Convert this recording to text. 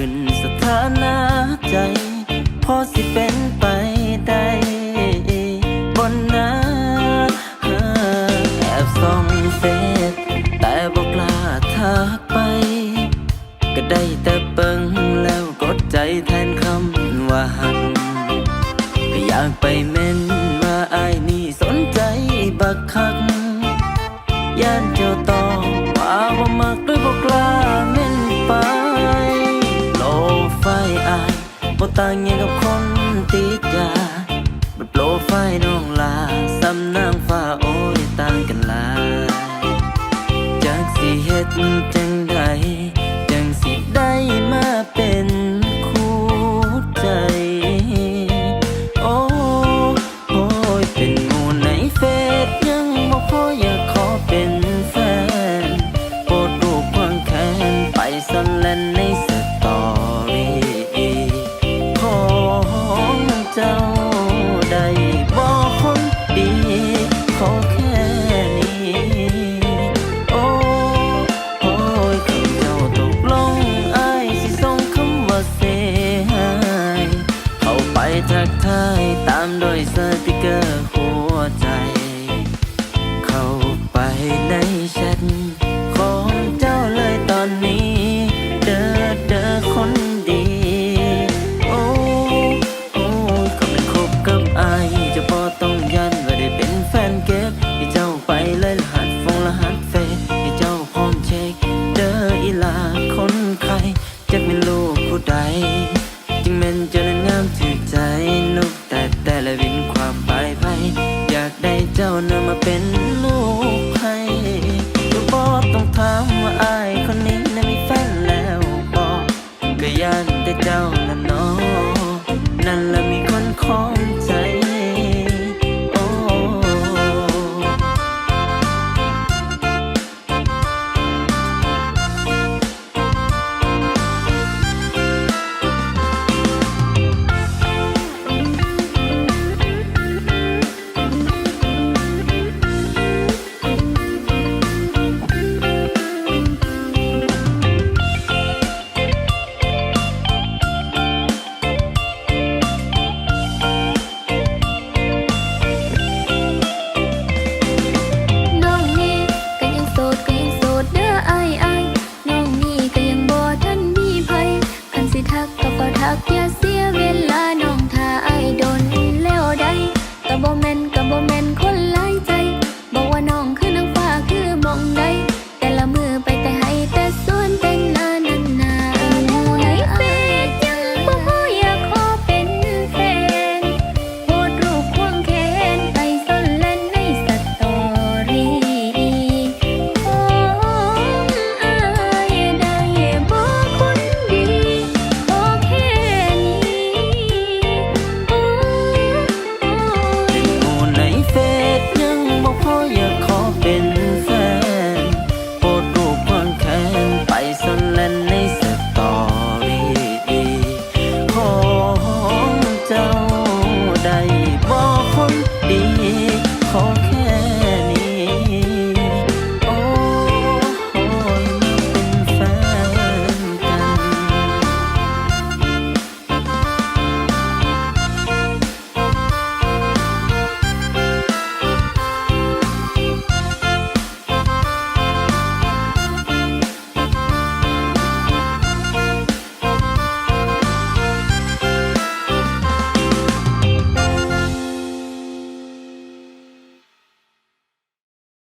ขึ้นสถานะใจ พอสิเป็นไปได้บนน้าแอบส่องเฟซแต่บอกลาทักไป ก็ได้แต่เบิ่งแล้วกดใจแทนคำว่าหักอยากไปเม้นว่าไอ้นี่สนใจบักคัก montaña ทักทายตามโดยสติกเกอร์ เป็นลูกให้ก็บอต้องถามว่าอายคนนี้นะมีแฟนแล้วบอกก็ยันแต่เจ้าละน้อนั่นละมีคนขอ